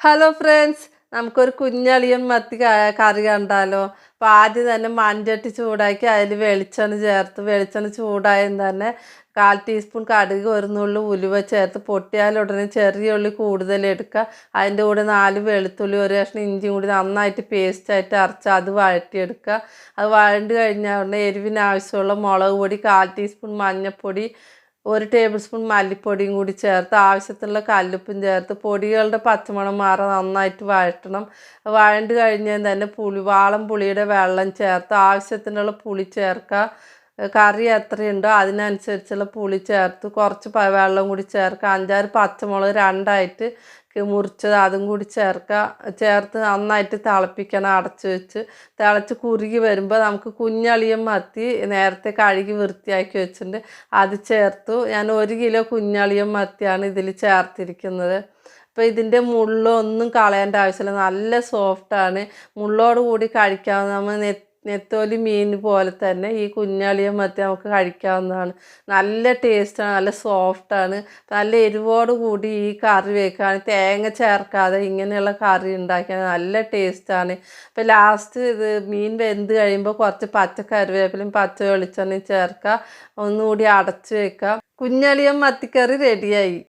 Hello friends നമുക്കൊരു കുഞ്ഞളിയൻ മത്തി കറി കണ്ടാലോ? അപ്പോൾ ആദ്യം തന്നെ മൺചട്ടി ചൂടാക്കി അതിൽ വെളിച്ചെണ്ണ ചേർത്ത് വെളിച്ചെണ്ണ ചൂടായും തന്നെ കാൽ ടീസ്പൂൺ കടുക് ഒരു ഉലുവ ചേർത്ത് പൊട്ടിയാൽ ഉടനെ ചെറിയ ഉള്ളി കൂടുതൽ എടുക്കുക. അതിന്റെ കൂടെ നാല് വെളുത്തുള്ളി ഒരു കഷ്ണം ഇഞ്ചി കൂടി നന്നായിട്ട് പേസ്റ്റായിട്ട് അരച്ച് അത് വഴറ്റിയെടുക്കുക. അത് വഴണ്ട് കഴിഞ്ഞാൽ ഉടനെ എരിവിന് ആവശ്യമുള്ള മുളക് പൊടി കാൽ ടീസ്പൂൺ മഞ്ഞൾപ്പൊടി ഒരു ടേബിൾ സ്പൂൺ മല്ലിപ്പൊടിയും കൂടി ചേർത്ത് ആവശ്യത്തിനുള്ള കല്ലുപ്പും ചേർത്ത് പൊടികളുടെ പച്ചമണം മാറി നന്നായിട്ട് വഴറ്റണം. വഴണ്ട് കഴിഞ്ഞാൽ തന്നെ പുളി വാളം പുളിയുടെ വെള്ളം ചേർത്ത് ആവശ്യത്തിനുള്ള പുളി ചേർക്കുക. കറി എത്രയുണ്ടോ അതിനനുസരിച്ചുള്ള പുളി ചേർത്ത് കുറച്ച് വെള്ളം കൂടി ചേർക്കുക. അഞ്ചാറ് പച്ചമുളക് രണ്ടായിട്ട് മുറിച്ചത് അതും കൂടി ചേർക്കുക. ചേർത്ത് നന്നായിട്ട് തിളപ്പിക്കണം അടച്ച് വെച്ച്. തിളച്ച് കുറുകി വരുമ്പോൾ നമുക്ക് കുഞ്ഞളിയും മത്തി നേരത്തെ കഴുകി വൃത്തിയാക്കി വെച്ചിട്ടുണ്ട്. അത് ചേർത്തു. ഞാൻ ഒരു കിലോ കുഞ്ഞളിയും മത്തിയാണ് ഇതിൽ ചേർത്തിരിക്കുന്നത്. അപ്പോൾ ഇതിന്റെ മുള്ളൊന്നും കളയേണ്ട ആവശ്യമില്ല. നല്ല സോഫ്റ്റാണ് മുള്ളോട് കൂടി കഴിക്കാവുന്ന നമ്മൾ നെത്തോലി മീൻ പോലെ തന്നെ ഈ കുഞ്ഞാളിയെ മത്തി നമുക്ക് കഴിക്കാവുന്നതാണ്. നല്ല ടേസ്റ്റാണ് നല്ല സോഫ്റ്റാണ് നല്ല എരിവോട് കൂടി ഈ കറി വെക്കുകയാണ് തേങ്ങ ചേർക്കാതെ ഇങ്ങനെയുള്ള കറി ഉണ്ടാക്കിയാൽ നല്ല ടേസ്റ്റാണ് അപ്പോൾ ലാസ്റ്റ് ഇത് മീൻ വെന്ത് കഴിയുമ്പോൾ കുറച്ച് പച്ച കറിവേപ്പിലും പച്ച വെളിച്ചെണ്ണയും ചേർക്കുക. ഒന്നുകൂടി അടച്ച് വെക്കുക. കുഞ്ഞളിയം മത്തിക്കറി റെഡിയായി